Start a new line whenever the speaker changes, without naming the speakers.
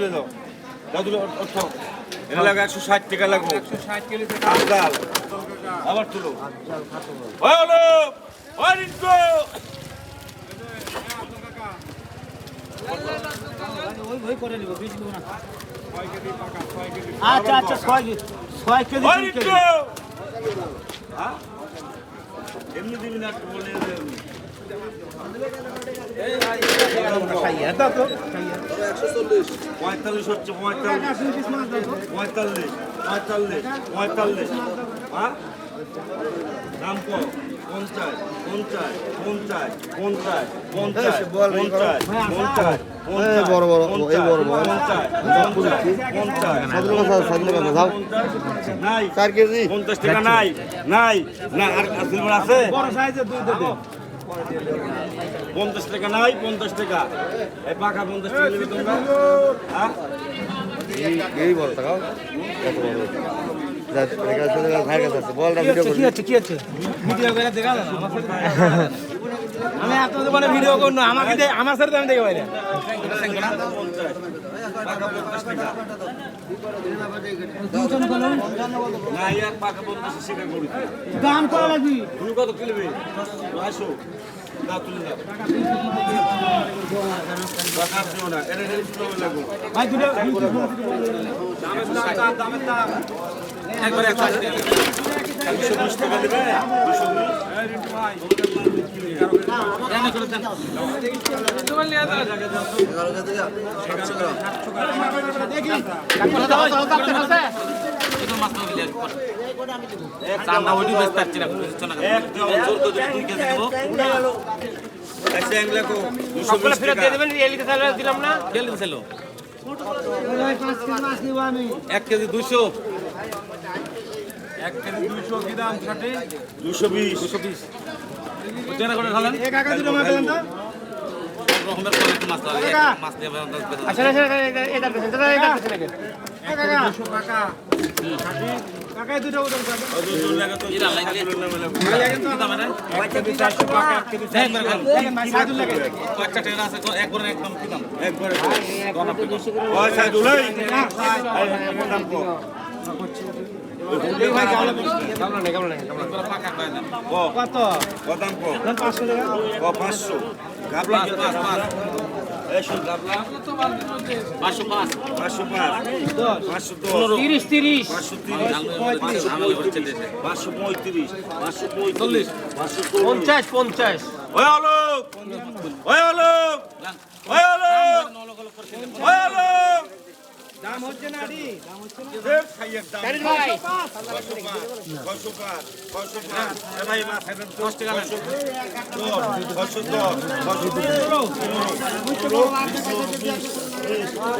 তুলে দাও। দাও তুলে অর্থ এটা লাগবে একশো ষাট টাকা লাগবে। আফজাল আবার তুলো। ওই হলো ওই রিঙ্কু।
আচ্ছা আচ্ছা ছয় কেজি ছয় কেজি।
হ্যাঁ? এমনি দিবি না একটু বলে পঁয়তাল্লিশ হচ্ছে পঁয়তাল্লিশ পঁয়তাল্লিশ পঁয়তাল্লিশ হ্যাঁ পঞ্চাশ পঞ্চাশ পঞ্চাশ পঞ্চাশ পঞ্চাশ পঞ্চাশ পঞ্চাশ
বড় বড়, বড়
নাই
চার
পঞ্চাশ টাকা নাই নাই না আর আছে
বড় সাইজের দুই
পঞ্চাশ টাকা নাই পঞ্চাশ টাকা। এই পাকা পঞ্চাশ টাকা নেবে তোমরা। হ্যাঁ?
এই- বলো কত চলে গেল, ভাইয়ের কাছে আছে। বলটা ভিডিও
কি হচ্ছে ভিডিও করে দেখা না আমি এত দোকানে ভিডিও করব না। আমাকে দে আমার সাথে আমি দেখে
করি
দাম করা লাগবে।
তুমি কত কিনবে আসো তুলে দাও টাকা
দুটো
দুশো দুশো বিশ এক কেজি দুশো
দুইশো
দুশো বিশ। দুশো বিশ।
জেনা করে ঢালেন
এক কাকা দুটো মাছ দিলেন আচ্ছা আচ্ছা
কি দাম? আছে একবার
কত
ক দাম কো
দাম 500 টাকা
পাঁচশো গাবলা
পাঁচ পাঁচ পাঁচ
এই শোন গাবলা
পাঁচশো পাঁচ
পাঁচশো পাঁচ পাঁচশো দশ
30 30
পাঁচশো তিরিশ পাঁচশো পাঁচশো পাঁচশো চল্লিশ
50 50
ওই আলোক ওই আলোক ওই আলোক ওই
দাম হচ্ছে না
আড়ি দাম
হচ্ছে
না। এর খাইয়ের দাম। 500 500 500 ভাই 10 টাকা লাগে 500